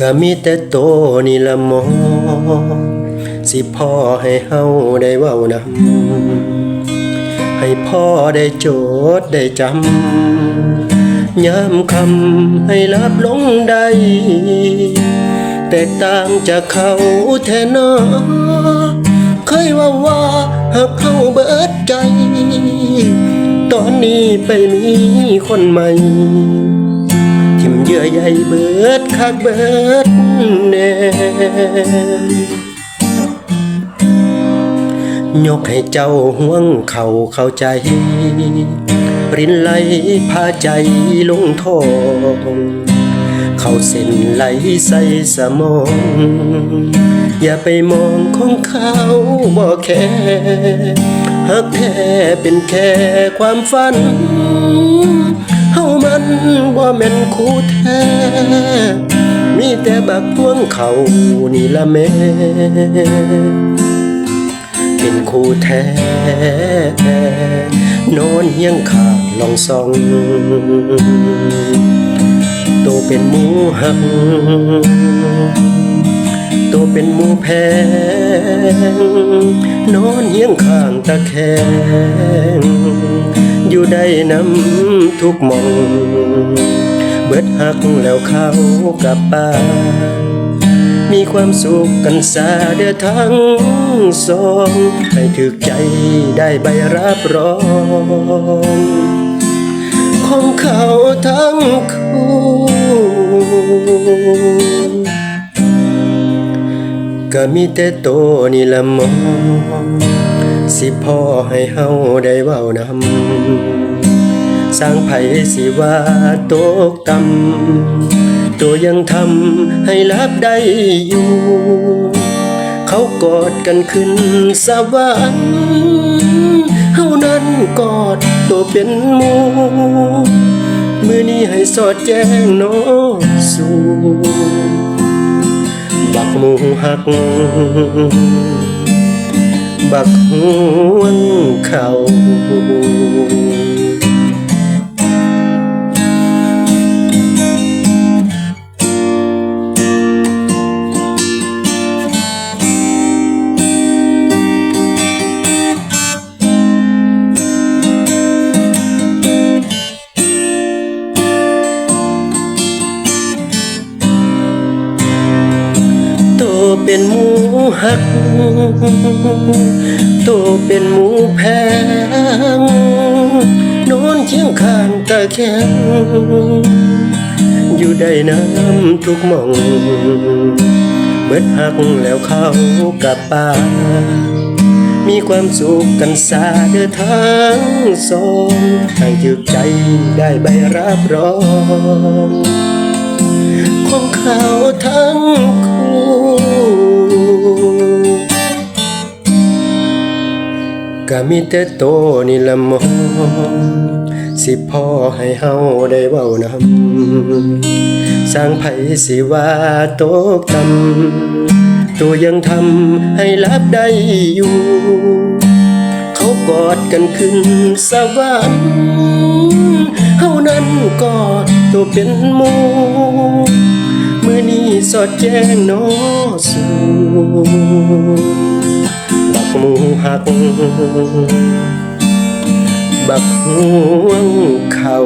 ก็มีแต่โตนี่ละมอสิพ่อให้เฮาได้เว้านำให้พ่อได้โจทย์ได้จำยามคำให้รับลงได้แตกต่างจากเขาแท้นอเคยว่าว่าหักเขาเบิดใจ ตอนนี้ไปมีคนใหม่ เยื่อใยเบิดคักเบิดแน่ยกให้เจ้าห่วงเขาเข้าใจ ปรินไหลพาใจลงทองเขาเส้นไหลใส่สมอง อย่าไปมองของเขาบ่แค่หักแท้เป็นแค่ความฝัน เฮามันบ่าแม่นคู่แท้มีแต่บักพวงเขานี่ละแม่เป็นคู่แท้นอนเฮียงขาลองส่องตัวเป็นหมูหักตัวเป็นหมูแพงนอนเฮียงข้างตะแคง ได้นำทุกมอง เบิดหักแล้วเข้ากลับบ้ามีความสุขกันสาเดือทั้งสองให้ถึกใจได้ใบรับรอง ของเขาทั้งคู่ก็มีแต่โตนี่ละมอง สิพ่อให้เฮาได้เว้านำสร้างไผสิว่าตกต่ำตัวยังทำให้รับได้อยู่ เขากอดกันขึ้นสวรรค์เฮานั้นกอดตัวเป็นหมูมือนี้ให้สอดแจ้งโนสู่บักหมูหัก บักหวนเขา เป็นหมูหัก โตเป็นหมูแพงนอนเคียงข้างตะแคงอยู่ได้น้ำทุกมอง เบิดหักแล้วเข้ากับป่ามีความสุขกันสาเดือทั้งสองให้ถึกใจได้ใบรับรอง ของเขาทั้งคู่ก็มีแต่โตนี่ละมองสิพ่อให้เฮาได้เว้านำสร้างไผสิว่าตกต่ำตัวยังทำให้รับได้อยู่ เขากอดกันขึ้นสวรรค์เฮานั้นกอด ตัวเป็นโมเมือนี้สอดแจ้งนอสู่บักมูหัก บักห่วงเขา